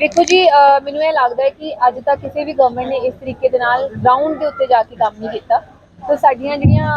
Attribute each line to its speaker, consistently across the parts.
Speaker 1: ਵੇਖੋ ਜੀ ਮੈਨੂੰ ਇਹ ਲੱਗਦਾ ਹੈ ਕਿ ਅੱਜ ਤੱਕ ਕਿਸੇ ਵੀ ਗਵਰਨਮੈਂਟ ਨੇ ਇਸ ਤਰੀਕੇ ਦੇ ਨਾਲ ਗਰਾਊਂਡ ਦੇ ਉੱਤੇ ਜਾ ਕੇ ਕੰਮ ਨਹੀਂ ਕੀਤਾ। ਸੋ ਸਾਡੀਆਂ ਜਿਹੜੀਆਂ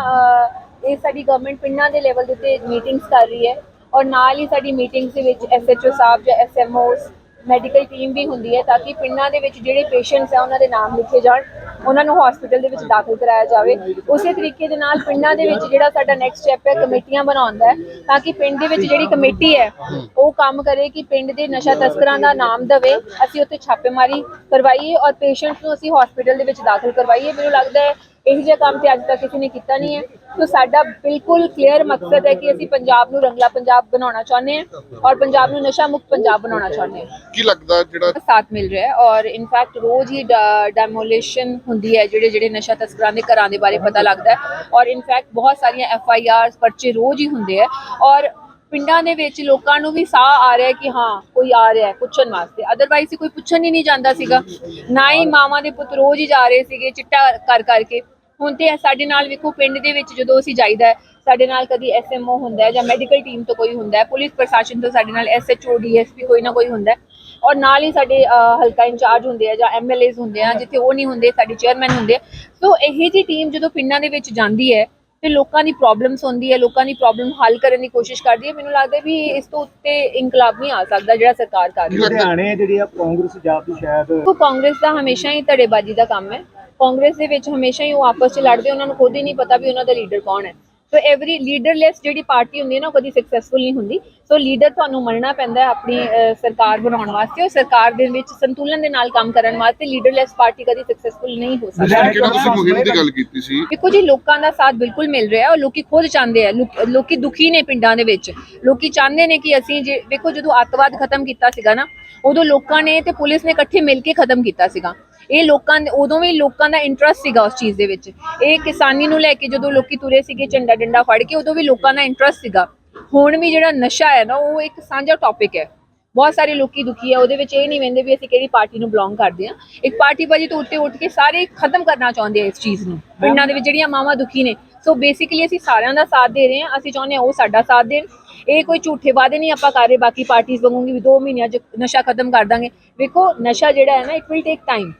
Speaker 1: ਇਹ ਸਾਡੀ ਗਵਰਨਮੈਂਟ ਪਿੰਡਾਂ ਦੇ ਲੈਵਲ ਦੇ ਉੱਤੇ ਮੀਟਿੰਗਸ ਕਰ ਰਹੀ ਹੈ ਔਰ ਨਾਲ ਹੀ ਸਾਡੀ ਮੀਟਿੰਗਸ ਦੇ ਵਿੱਚ ਐਸਐਚਓ ਸਾਹਿਬ ਜਾਂ ਐਸਐਮਓਸ ਮੈਡੀਕਲ ਟੀਮ ਵੀ ਹੁੰਦੀ ਹੈ ਤਾਂ ਕਿ ਪਿੰਡਾਂ ਦੇ ਵਿੱਚ ਜਿਹੜੇ ਪੇਸ਼ੈਂਟਸ ਆ ਉਹਨਾਂ ਦੇ ਨਾਮ ਲਿਖੇ ਜਾਣ, ਉਹਨਾਂ ਨੂੰ ਹਸਪੀਟਲ ਦੇ ਵਿੱਚ ਦਾਖਲ ਕਰਾਇਆ ਜਾਵੇ। ਉਸੇ ਤਰੀਕੇ ਦੇ ਨਾਲ ਪਿੰਡਾਂ ਦੇ ਵਿੱਚ ਜਿਹੜਾ ਸਾਡਾ ਨੈਕਸਟ ਸਟੈਪ ਹੈ, ਕਮੇਟੀਆਂ ਬਣਾਉਂਦਾ ਹੈ ਤਾਂ ਕਿ ਪਿੰਡ ਦੇ ਵਿੱਚ ਜਿਹੜੀ ਕਮੇਟੀ ਹੈ, ਉਹ ਕੰਮ ਕਰੇ ਕਿ ਪਿੰਡ ਦੇ ਨਸ਼ਾ ਤਸਕਰਾਂ ਦਾ ਨਾਮ ਦਵੇ। ਅਸੀਂ ਉੱਥੇ ਛਾਪੇਮਾਰੀ ਕਰਵਾਈਏ ਔਰ ਪੇਸ਼ੈਂਟਸ ਨੂੰ ਅਸੀਂ ਹਸਪੀਟਲ ਦੇ ਵਿੱਚ ਦਾਖਲ ਕਰਵਾਈਏ। ਮੈਨੂੰ ਲੱਗਦਾ ਹੈ ਇਹੋ ਜਿਹਾ ਕੰਮ ਤੇ ਅੱਜ ਤੱਕ ਕਿਸੇ ਨੇ ਕੀਤਾ ਨਹੀਂ ਹੈ। ਸੋ ਸਾਡਾ ਬਿਲਕੁਲ ਕਲੀਅਰ ਮਕਸਦ ਹੈ ਕਿ ਅਸੀਂ ਪੰਜਾਬ ਨੂੰ ਰੰਗਲਾ ਪੰਜਾਬ ਬਣਾਉਣਾ ਚਾਹੁੰਦੇ ਹਾਂ ਔਰ ਪੰਜਾਬ ਨੂੰ ਨਸ਼ਾ ਮੁਕਤ ਪੰਜਾਬ ਬਣਾਉਣਾ ਚਾਹੁੰਦੇ ਹਾਂ।
Speaker 2: ਕੀ ਲੱਗਦਾ ਜਿਹੜਾ
Speaker 1: ਸਾਥ ਮਿਲ ਰਿਹਾ ਹੈ ਔਰ ਇਨਫੈਕਟ ਰੋਜ਼ ਹੀ ਡੈਮੋਲੀਸ਼ਨ ਹੁੰਦੀ ਹੈ ਜਿਹੜੇ ਜਿਹੜੇ ਨਸ਼ਾ ਤਸਕਰਾਂ ਦੇ ਘਰਾਂ ਦੇ ਬਾਰੇ ਪਤਾ ਲੱਗਦਾ ਹੈ ਔਰ ਇਨਫੈਕਟ ਬਹੁਤ ਸਾਰੀਆਂ ਐਫ ਆਈ ਆਰਸ ਪਰਚੇ ਰੋਜ਼ ਹੀ ਹੁੰਦੇ ਆ ਔਰ ਪਿੰਡਾਂ ਦੇ ਵਿੱਚ ਲੋਕਾਂ ਨੂੰ ਵੀ ਸਾਹ ਆ ਰਿਹਾ ਹੈ ਕਿ ਹਾਂ ਕੋਈ ਆ ਰਿਹਾ ਹੈ ਪੁੱਛਣ ਵਾਸਤੇ। ਅਦਰਵਾਈਜ਼ ਕੋਈ ਪੁੱਛਣ ਹੀ ਨਹੀਂ ਜਾਂਦਾ ਸੀਗਾ। ਨਾ ਹੀ ਮਾਵਾਂ ਦੇ ਪੁੱਤ ਰੋਜ਼ ਹੀ ਜਾ ਰਹੇ ਸੀਗੇ ਚਿੱਟਾ ਕਰ ਕਰਕੇ। ਹੁਣ ਤੇ ਸਾਡੇ ਨਾਲ ਵੇਖੋ ਪਿੰਡ ਦੇ ਵਿੱਚ ਜਦੋਂ ਅਸੀਂ ਜਾਈਦਾ ਸਾਡੇ ਨਾਲ ਕਦੀ ਐਸਐਮਓ ਹੁੰਦਾ ਹੈ ਜਾਂ ਮੈਡੀਕਲ ਟੀਮ ਤੋਂ ਕੋਈ ਹੁੰਦਾ ਹੈ ਪੁਲਿਸ ਪ੍ਰਸ਼ਾਸਨ ਤੋਂ ਸਾਡੇ ਨਾਲ ਐਸਐਚਓ ਡੀਐਸਪੀ ਕੋਈ ਨਾ ਕੋਈ ਹੁੰਦਾ ਹੈ ਔਰ ਨਾਲ ਹੀ ਸਾਡੇ ਹਲਕਾ ਇੰਚਾਰਜ ਹੁੰਦੇ ਆ ਜਾਂ ਐਮਐਲਏਜ਼ ਹੁੰਦੇ ਆ ਜਿੱਥੇ ਉਹ ਨਹੀਂ ਹੁੰਦੇ ਸਾਡੇ ਚੇਅਰਮੈਨ ਹੁੰਦੇ ਸੋ ਇਹ ਜੀ ਟੀਮ ਜਦੋਂ ਪਿੰਡਾਂ ਦੇ ਵਿੱਚ ਜਾਂਦੀ ਹੈ ਤੇ ਲੋਕਾਂ ਦੀ ਪ੍ਰੋਬਲਮਸ ਹੁੰਦੀ ਹੈ ਲੋਕਾਂ ਦੀ ਪ੍ਰੋਬਲਮ ਹੱਲ ਕਰਨ ਦੀ ਕੋਸ਼ਿਸ਼ ਕਰਦੀ ਹੈ ਮੈਨੂੰ ਲੱਗਦਾ ਵੀ ਇਸ ਤੋਂ ਉੱਤੇ ਇਨਕਲਾਬ ਨਹੀਂ ਆ ਸਕਦਾ ਜਿਹੜਾ ਸਰਕਾਰ ਕਰ ਰਹੀ ਹੈ।
Speaker 3: ਲੁਧਿਆਣੇ ਜਿਹੜੀ ਆ ਕਾਂਗਰਸ ਜਾਤੀ ਸ਼ਾਇਦ
Speaker 1: ਦੇਖੋ ਕਾਂਗਰਸ ਦਾ ਹਮੇਸ਼ਾ ਹੀ ਧੜੇਬਾਜ਼ੀ ਦਾ ਕੰਮ ਹੈ। ਕਾਂਗਰਸ ਦੇ ਵਿੱਚ ਹਮੇਸ਼ਾ ਹੀ ਉਹ ਆਪਸ 'ਚ ਲੜਦੇ ਉਹਨਾਂ ਨੂੰ ਖੁਦ ਹੀ ਨਹੀਂ ਪਤਾ ਵੀ ਉਹਨਾਂ ਦਾ ਲੀਡਰ ਕੌਣ ਹੈ। ਸੋ ਐਵਰੀ ਲੀਡਰਲੈਸ ਜਿਹੜੀ ਪਾਰਟੀ ਹੁੰਦੀ ਹੈ ਨਾ ਉਹ ਕਦੀ ਸਕਸੈਸਫੁਲ ਨਹੀਂ ਹੁੰਦੀ। ਸੋ ਲੀਡਰ ਤੁਹਾਨੂੰ ਮੰਨਣਾ ਪੈਂਦਾ ਹੈ ਆਪਣੀ ਸਰਕਾਰ ਬਣਾਉਣ ਵਾਸਤੇ। ਔਰ ਸਰਕਾਰ ਦੇ ਵਿੱਚ ਸੰਤੁਲਨ ਦੇ ਨਾਲ ਕੰਮ ਕਰਨ ਵਾਸਤੇ ਲੀਡਰਲੈਸ ਪਾਰਟੀ ਕਦੀ ਸਕਸੈਸਫੁਲ ਨਹੀਂ ਹੋ ਸਕਦੀ।
Speaker 2: ਜਿਵੇਂ ਕਿਹੜਾ ਤੁਸੀਂ ਮੁਹਿੰਮ ਦੀ ਗੱਲ ਕੀਤੀ ਸੀ?
Speaker 1: ਦੇਖੋ ਜੀ ਲੋਕਾਂ ਦਾ ਸਾਥ ਬਿਲਕੁਲ ਮਿਲ ਰਿਹਾ ਹੈ ਔਰ ਲੋਕੀ ਖੁਦ ਚਾਹੁੰਦੇ ਆ ਲੋਕ- ਲੋਕੀ ਦੁਖੀ ਨੇ ਪਿੰਡਾਂ ਦੇ ਵਿੱਚ। ਲੋਕੀ ਚਾਹੁੰਦੇ ਨੇ ਕਿ ਅਸੀਂ ਜੇ ਵੇਖੋ ਜਦੋਂ ਅੱਤਵਾਦ ਖਤਮ ਕੀਤਾ ਸੀਗਾ ਨਾ ਉਦੋਂ ਲੋਕਾਂ ਨੇ ਤੇ ਪੁਲਿਸ ਨੇ ਇਕੱਠੇ ਮਿਲ ਕੇ ਖਤਮ ਕੀਤਾ ਸੀਗਾ। ਇਹ ਲੋਕਾਂ ਦੇ ਉਦੋਂ ਵੀ ਲੋਕਾਂ ਦਾ ਇੰਟਰਸਟ ਸੀਗਾ ਉਸ ਚੀਜ਼ ਦੇ ਵਿੱਚ। ਇਹ ਕਿਸਾਨੀ ਨੂੰ ਲੈ ਕੇ ਜਦੋਂ ਲੋਕੀ ਤੁਰੇ ਸੀਗੇ ਝੰਡਾ ਡੰਡਾ ਫੜ ਕੇ ਉਦੋਂ ਵੀ ਲੋਕਾਂ ਦਾ ਇੰਟਰਸਟ ਸੀਗਾ। ਹੁਣ ਵੀ ਜਿਹੜਾ ਨਸ਼ਾ ਹੈ ਨਾ ਉਹ ਇੱਕ ਸਾਂਝਾ ਟੌਪਿਕ ਹੈ। ਬਹੁਤ ਸਾਰੇ ਲੋਕੀ ਦੁਖੀ ਆ ਉਹਦੇ ਵਿੱਚ ਇਹ ਨਹੀਂ ਵੰਦੇ ਵੀ ਅਸੀਂ ਕਿਹੜੀ ਪਾਰਟੀ ਨੂੰ ਬਿਲੋਂਗ ਕਰਦੇ ਆ ਇੱਕ ਪਾਰਟੀ ਬਾਜੀ ਤੋਂ ਉੱਤੇ ਉੱਠ ਕੇ ਸਾਰੇ ਖਤਮ ਕਰਨਾ ਚਾਹੁੰਦੇ ਆ ਇਸ ਚੀਜ਼ ਨੂੰ। ਪਿੰਡਾਂ ਦੇ ਵਿੱਚ ਜਿਹੜੀਆਂ ਮਾਵਾਂ ਦੁਖੀ ਨੇ ਸੋ ਬੇਸਿਕਲੀ ਅਸੀਂ ਸਾਰਿਆਂ ਦਾ ਸਾਥ ਦੇ ਰਹੇ ਹਾਂ ਅਸੀਂ ਚਾਹੁੰਦੇ ਹਾਂ ਉਹ ਸਾਡਾ ਸਾਥ ਦੇਣ। ਇਹ ਕੋਈ ਝੂਠੇ ਵਾਅਦੇ ਨਹੀਂ ਆਪਾਂ ਕਰ ਰਹੇ ਬਾਕੀ ਪਾਰਟੀਆਂ ਵਾਂਗੂ ਵੀ 2 ਮਹੀਨਿਆਂ 'ਚ ਨਸ਼ਾ ਖਤਮ ਕਰ ਦਾਂਗੇ। ਵੇਖੋ ਨਸ਼ਾ ਜਿਹੜਾ ਹੈ ਨਾ ਇਟ ਵਿਲ ਟੇਕ ਟਾਈਮ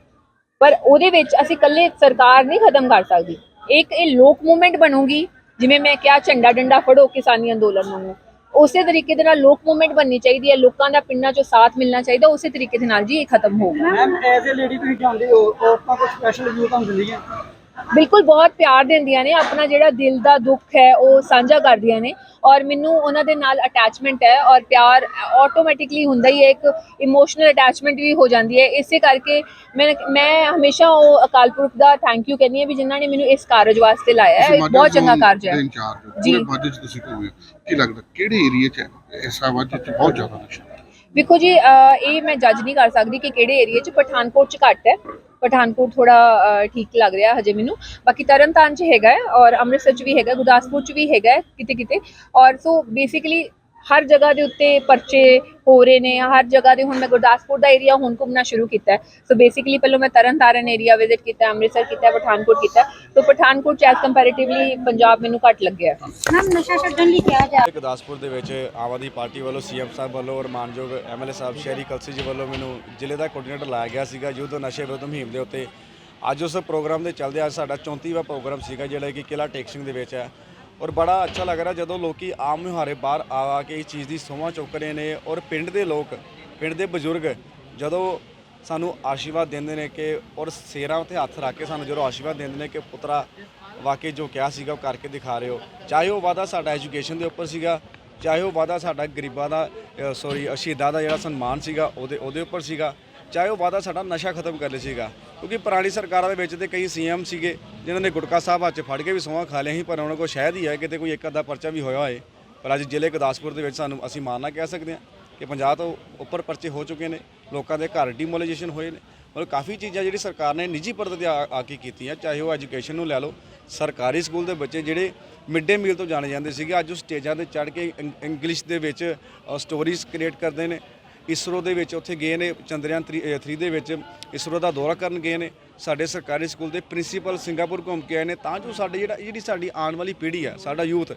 Speaker 1: ਪਰ ਉਹਦੇ ਵਿੱਚ ਅਸੀਂ ਇਕੱਲੇ ਸਰਕਾਰ ਨਹੀਂ ਖਤਮ ਕਰ ਸਕਦੀ। ਇੱਕ ਇਹ ਲੋਕ ਮੂਵਮੈਂਟ ਬਣੂਗੀ, ਜਿਵੇਂ ਮੈਂ ਕਿਹਾ, ਝੰਡਾ ਡੰਡਾ ਫੜੋ ਕਿਸਾਨੀ ਅੰਦੋਲਨ ਨੂੰ। ਉਸੇ ਤਰੀਕੇ ਦੇ ਨਾਲ ਲੋਕ ਮੂਵਮੈਂਟ ਬਣਨੀ ਚਾਹੀਦੀ ਹੈ, ਲੋਕਾਂ ਦਾ ਪਿੰਡਾਂ 'ਚੋਂ ਸਾਥ ਮਿਲਣਾ ਚਾਹੀਦਾ, ਉਸੇ ਤਰੀਕੇ ਦੇ ਨਾਲ ਜੀ ਇਹ ਖਤਮ ਹੋਊਗਾ।
Speaker 3: ਮੈਮ ਐਜ਼ ਅ ਲੇਡੀ ਤੁਸੀਂ ਜਾਂਦੇ ਹੋ, ਔਰਤਾਂ ਕੋ ਸਪੈਸ਼ਲ ਵਿਊ ਤੁਹਾਨੂੰ ਦਿੰਦੀਆਂ
Speaker 1: ਬਿਲਕੁਲ ਬਹੁਤ ਪਿਆਰ ਦਿੰਦੀਆਂ ਨੇ ਆਪਣਾ ਜਿਹੜਾ ਦਿਲ ਦਾ ਦੁੱਖ ਹੈ ਉਹ ਸਾਂਝਾ ਕਰਦੀਆਂ ਨੇ ਔਰ ਮੈਨੂੰ ਉਹਨਾਂ ਦੇ ਨਾਲ ਅਟੈਚਮੈਂਟ ਹੈ ਔਰ ਪਿਆਰ ਆਟੋਮੈਟਿਕਲੀ ਹੁੰਦਾ ਹੀ ਹੈ ਇੱਕ ਇਮੋਸ਼ਨਲ ਅਟੈਚਮੈਂਟ ਵੀ ਹੋ ਜਾਂਦੀ ਹੈ। ਇਸੇ ਕਰਕੇ ਮੈਂ ਮੈਂ ਹਮੇਸ਼ਾ ਉਹ ਅਕਾਲ ਪੁਰਖ ਦਾ ਥੈਂਕ ਯੂ ਕਹਿੰਦੀ ਹਾਂ ਵੀ ਜਿਨ੍ਹਾਂ ਨੇ ਮੈਨੂੰ ਇਸ ਕਾਰਜ ਵਾਸਤੇ ਲਾਇਆ ਹੈ। ਬਹੁਤ ਚੰਗਾ ਕਾਰਜ ਹੈ। ਜੀ।
Speaker 2: ਤੁਸੀਂ ਕੀ ਲੱਗਦਾ ਕਿਹੜੇ ਏਰੀਆ ਚ ਹੈ? ਐਸਾ ਮਾਝੇ ਚ ਬਹੁਤ ਜ਼ਿਆਦਾ ਨਸ਼ਾ?
Speaker 1: ਵੇਖੋ ਜੀ ਇਹ ਮੈਂ ਜੱਜ ਨਹੀਂ ਕਰ ਸਕਦੀ ਕਿ ਕਿਹੜੇ ਏਰੀਆ 'ਚ ਪਠਾਨਕੋਟ 'ਚ ਘੱਟ ਹੈ। ਪਠਾਨਕੋਟ ਥੋੜਾ ਠੀਕ ਲੱਗ ਰਿਹਾ ਹਜੇ ਮੈਨੂੰ। ਬਾਕੀ ਤਰਨਤਾਰਨ 'ਚ ਹੈਗਾ ਔਰ ਅੰਮ੍ਰਿਤਸਰ 'ਚ ਵੀ ਹੈਗਾ, ਗੁਰਦਾਸਪੁਰ 'ਚ ਵੀ ਹੈਗਾ ਕਿਤੇ ਕਿਤੇ ਔਰ ਸੋ ਬੇਸਿਕਲੀ ਹਰ ਜਗ੍ਹਾ ਦੇ ਉੱਤੇ ਪਰਚੇ ਹੋ ਰਹੇ ਨੇ ਹਰ ਜਗ੍ਹਾ ਦੇ ਹੁਣ ਮੈਂ ਗੁਰਦਾਸਪੁਰ ਦਾ ਏਰੀਆ ਹੁਣ ਘੁੰਮਣਾ ਸ਼ੁਰੂ ਕੀਤਾ ਹੈ। ਸੋ ਬੇਸਿਕਲੀ ਪਹਿਲਾਂ ਮੈਂ ਤਰਨਤਾਰਨ ਏਰੀਆ ਵਿਜ਼ਿਟ ਕੀਤਾ ਅੰਮ੍ਰਿਤਸਰ ਕੀਤਾ ਪਠਾਨਕੋਟ ਕੀਤਾ ਸੋ ਪਠਾਨਕੋਟ 'ਚ ਐਸ ਕੰਪੈਰੀਟਿਵਲੀ ਪੰਜਾਬ ਮੈਨੂੰ ਘੱਟ ਲੱਗਿਆ
Speaker 4: ਮੈਮ ਨਸ਼ਾ ਛੱਡਣ ਲਈ ਕਿਹਾ ਜਾ
Speaker 5: ਗੁਰਦਾਸਪੁਰ ਦੇ ਵਿੱਚ ਆਮ ਆਦਮੀ ਪਾਰਟੀ ਵੱਲੋਂ ਸੀਐਮ ਸਾਹਿਬ ਵੱਲੋਂ ਔਰ ਮਾਨਯੋਗ ਐਮਐਲਏ ਸਾਹਿਬ ਸ਼ਹਿਰੀ ਕਲਸੀ ਜੀ ਵੱਲੋਂ ਮੈਨੂੰ ਜ਼ਿਲ੍ਹੇ ਦਾ ਕੋਆਰਡੀਨੇਟਰ ਲਾਇਆ ਗਿਆ ਸੀਗਾ ਯੁੱਧ ਨਸ਼ੇ ਵਿਰੁੱਧ ਮੁਹਿੰਮ ਦੇ ਉੱਤੇ। ਅੱਜ ਉਸ ਪ੍ਰੋਗਰਾਮ ਦੇ ਚੱਲਦੇ ਅੱਜ ਸਾਡਾ 34ਵਾਂ ਪ੍ਰੋਗਰਾਮ ਸੀਗਾ ਜਿਹੜਾ ਕਿ ਕਿਲਾ ਟੇਕ ਸਿੰਘ ਦੇ ਵਿੱਚ ਹੈ। ਔਰ ਬੜਾ ਅੱਛਾ ਲੱਗ ਰਿਹਾ ਜਦੋਂ ਲੋਕੀ ਆਮ ਮੁਹਾਰੇ ਬਾਹਰ ਆ ਆ ਕੇ ਇਸ ਚੀਜ਼ ਦੀ ਸੋਹਾਂ ਚੁੱਕ ਰਹੇ ਨੇ ਔਰ ਪਿੰਡ ਦੇ ਲੋਕ, ਪਿੰਡ ਦੇ ਬਜ਼ੁਰਗ ਜਦੋਂ ਸਾਨੂੰ ਆਸ਼ੀਰਵਾਦ ਦਿੰਦੇ ਨੇ ਕਿ ਔਰ ਸੇਰਾਂ ਉੱਤੇ ਹੱਥ ਰੱਖ ਕੇ ਸਾਨੂੰ ਜਦੋਂ ਆਸ਼ੀਰਵਾਦ ਦਿੰਦੇ ਨੇ ਕਿ ਪੁੱਤਰਾ ਵਾਕਈ ਜੋ ਕਿਹਾ ਸੀਗਾ ਉਹ ਕਰਕੇ ਦਿਖਾ ਰਹੇ ਹੋ। ਚਾਹੇ ਉਹ ਵਾਦਾ ਸਾਡਾ ਐਜੂਕੇਸ਼ਨ ਦੇ ਉੱਪਰ ਸੀਗਾ, ਚਾਹੇ ਉਹ ਵਾਦਾ ਸਾਡਾ ਗਰੀਬਾਂ ਦਾ ਸੌਰੀ ਸ਼ਹੀਦਾਂ ਦਾ ਜਿਹੜਾ ਸਨਮਾਨ ਸੀਗਾ, ਉਹਦੇ ਉਹਦੇ ਉੱਪਰ ਸੀਗਾ। ਚਾਹੇ ਉਹ ਵਾਦਾ ਸਾਡਾ ਨਸ਼ਾ ਖਤਮ ਕਰ ਲਈ ਸੀਗਾ। ਕਿਉਂਕਿ ਪੁਰਾਣੀ ਸਰਕਾਰਾਂ ਦੇ ਵਿੱਚ ਤੇ ਕਈ ਸੀਐਮ ਸੀਗੇ, ਜਿਨ੍ਹਾਂ ਨੇ ਗੁਟਕਾ ਸਾਹਿਬ ਹੱਥ ਫੜ ਕੇ ਵੀ ਸੋਹਾਂ ਖਾ ਲਿਆ ਸੀ, ਪਰ ਉਹਨਾਂ ਕੋਲ ਸ਼ਾਇਦ ਹੀ ਹੈ ਕਿਤੇ ਕੋਈ ਇੱਕ ਅੱਧਾ ਪਰਚਾ ਵੀ ਹੋਇਆ ਹੋਏ। ਪਰ ਅੱਜ ਜ਼ਿਲ੍ਹੇ ਗੁਰਦਾਸਪੁਰ ਦੇ ਵਿੱਚ ਸਾਨੂੰ ਅਸੀਂ ਮਾਰਨਾ ਕਹਿ ਸਕਦੇ ਹਾਂ ਕਿ 50 ਤੋਂ ਉੱਪਰ ਪਰਚੇ ਹੋ ਚੁੱਕੇ ਨੇ, ਲੋਕਾਂ ਦੇ ਘਰ ਡੀਮੋਲਾਈਜੇਸ਼ਨ ਹੋਏ ਨੇ। ਮਤਲਬ ਕਾਫੀ ਚੀਜ਼ਾਂ ਜਿਹੜੀ ਸਰਕਾਰ ਨੇ ਨਿੱਜੀ ਪੱਧਰ ਤੇ ਆ ਕੇ ਕੀਤੀਆਂ, ਚਾਹੇ ਉਹ ਐਜੂਕੇਸ਼ਨ ਨੂੰ ਲੈ ਲਓ, ਸਰਕਾਰੀ ਸਕੂਲ ਦੇ ਬੱਚੇ ਜਿਹੜੇ ਮਿਡ ਡੇ ਮੀਲ ਤੋਂ ਜਾਣੇ ਜਾਂਦੇ ਸੀਗੇ, ਅੱਜ ਉਹ ਸਟੇਜਾਂ ਤੇ ਚੜ੍ਹ ਕੇ ਇੰਗਲਿਸ਼ ਦੇ ਵਿੱਚ ਸਟੋਰੀਜ਼ ਕ੍ਰੀਏਟ ਕਰਦੇ ਨੇ। ਇਸਰੋ ਦੇ ਵਿੱਚ ਉੱਥੇ ਗਏ ਨੇ, ਚੰਦਰਯਾਨ 3 ਦੇ ਵਿੱਚ ਇਸਰੋ ਦਾ ਦੌਰਾ ਕਰਨ ਗਏ ਨੇ। ਸਾਡੇ ਸਰਕਾਰੀ ਸਕੂਲ ਦੇ ਪ੍ਰਿੰਸੀਪਲ ਸਿੰਗਾਪੁਰ ਘੁੰਮ ਕੇ ਆਏ ਨੇ। ਤਾਂ ਜੋ ਸਾਡੇ ਜਿਹੜਾ ਜਿਹੜੀ ਸਾਡੀ ਆਉਣ ਵਾਲੀ ਪੀੜ੍ਹੀ ਆ, ਸਾਡਾ ਯੂਥ,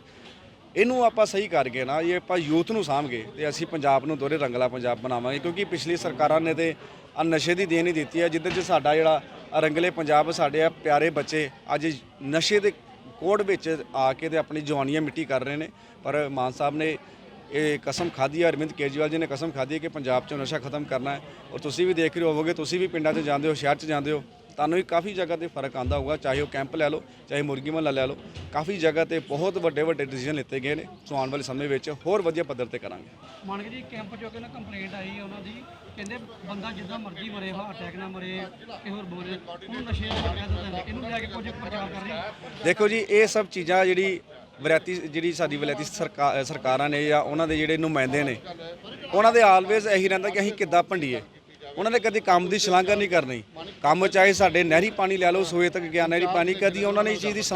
Speaker 5: ਇਹਨੂੰ ਆਪਾਂ ਸਹੀ ਕਰਕੇ ਨਾ, ਇਹ ਆਪਾਂ ਯੂਥ ਨੂੰ ਸਾਂਭਗੇ ਤੇ ਅਸੀਂ ਪੰਜਾਬ ਨੂੰ ਦੋਰੇ ਰੰਗਲਾ ਪੰਜਾਬ ਬਣਾਵਾਂਗੇ। ਕਿਉਂਕਿ ਪਿਛਲੀ ਸਰਕਾਰਾਂ ਨੇ ਤੇ ਆ ਨਸ਼ੇ ਦੀ ਦੇਣ ਹੀ ਦਿੱਤੀ ਹੈ ਜਿੱਦੇ 'ਚ ਸਾਡਾ ਜਿਹੜਾ ਰੰਗਲੇ ਪੰਜਾਬ ਸਾਡੇ ਆ ਪਿਆਰੇ ਬੱਚੇ, ਅੱਜ ਨਸ਼ੇ ਦੇ ਕੋੜ ਵਿੱਚ ਆ ਕੇ ਤੇ ਆਪਣੀ ਜਵਾਨੀਆਂ ਮਿੱਟੀ ਕਰ ਰਹੇ ਨੇ। ਪਰ ਮਾਨ ਸਾਹਿਬ ਨੇ ਇਹ ਕਸਮ ਖਾਧੀ ਹੈ ਅਰਵਿੰਦ ਕੇਜਰੀਵਾਲ ਜੀ ਨੇ ਕਸਮ ਖਾਧੀ ਹੈ ਕਿ ਪੰਜਾਬ 'ਚੋਂ ਨਸ਼ਾ ਖਤਮ ਕਰਨਾ ਹੈ ਔਰ ਤੁਸੀਂ ਵੀ ਦੇਖ ਰਹੇ ਹੋਵੋਗੇ ਤੁਸੀਂ ਵੀ ਪਿੰਡਾਂ 'ਚ ਜਾਂਦੇ ਹੋ ਸ਼ਹਿਰ 'ਚ ਜਾਂਦੇ ਹੋ ਤੁਹਾਨੂੰ ਵੀ ਕਾਫੀ ਜਗ੍ਹਾ ਤੇ ਫ਼ਰਕ ਆਂਦਾ ਹੋਊਗਾ ਚਾਹੇ ਉਹ ਕੈਂਪ ਲੈ ਲਓ ਚਾਹੇ ਮੁਰਗੀ ਮਹੱਲਾ ਲੈ ਲਓ ਕਾਫੀ ਜਗ੍ਹਾ ਤੇ ਬਹੁਤ ਵੱਡੇ ਵੱਡੇ ਡਿਸੀਜਨ ਲਿੱਤੇ ਗਏ ਨੇ ਸੋ ਆਉਣ ਵਾਲੇ ਸਮੇਂ ਵਿੱਚ ਹੋਰ ਵਧੀਆ ਪੱਧਰ ਤੇ ਕਰਾਂਗੇ।
Speaker 3: ਮਾਨਕ ਜੀ ਕੈਂਪ ਚੋਂ ਕਿ ਨਾ ਕੰਪਲੇਂਟ ਆਈ ਉਹਨਾਂ ਦੀ ਕਹਿੰਦੇ ਬੰਦਾ ਜਿੱਦਾਂ ਮਰਜ਼ੀ ਮਰੇ ਹਾਰਟ ਅਟੈਕ ਨਾਲ ਮਰੇ ਕਿ ਹੋਰ ਬੋਲੇ ਉਹਨੂੰ ਨਸ਼ੇ ਦਾ ਕਹਿ ਦਿੰਦੇ ਨੇ ਇਹਨੂੰ ਲੈ ਕੇ ਕੁਝ ਪ੍ਰਚਾਰ ਕਰ ਰਹੇ
Speaker 5: ਦੇਖੋ ਜੀ ਇਹ ਸਭ ਚੀਜ਼ਾਂ ਜਿਹੜੀ ਵੈਰਾਇਟੀ ਜਿਹੜੀ ਸਾਡੀ ਵੈਰਾਇਟੀ ਸਰਕਾ- ਸਰਕਾਰਾਂ ਨੇ ਜਾਂ ਉਹਨਾਂ ਦੇ ਜਿਹੜੇ ਨੁਮਾਇੰਦੇ ਨੇ, ਉਹਨਾਂ ਦੇ ਆਲਵੇਜ਼ ਇਹੀ ਰਹਿੰਦਾ ਕਿ ਅਸੀਂ ਕਿੱਦਾਂ ਭੰਡੀਏ। ਉਹਨਾਂ ਨੇ ਕਦੀ ਕੰਮ ਦੀ ਸ਼ਲਾਘਾ ਨਹੀਂ ਕਰਨੀ। ਕੰਮ ਚਾਹੇ ਸਾਡੇ ਨਹਿਰੀ ਪਾਣੀ ਲੈ ਲਓ, ਸੋਏ ਤੱਕ ਗਿਆ ਨਹਿਰੀ ਪਾਣੀ, ਕਦੀ ਉਹਨਾਂ ਨੇ ਇਸ ਚੀਜ਼ ਦੀ ਸ਼ਲਾਘਾ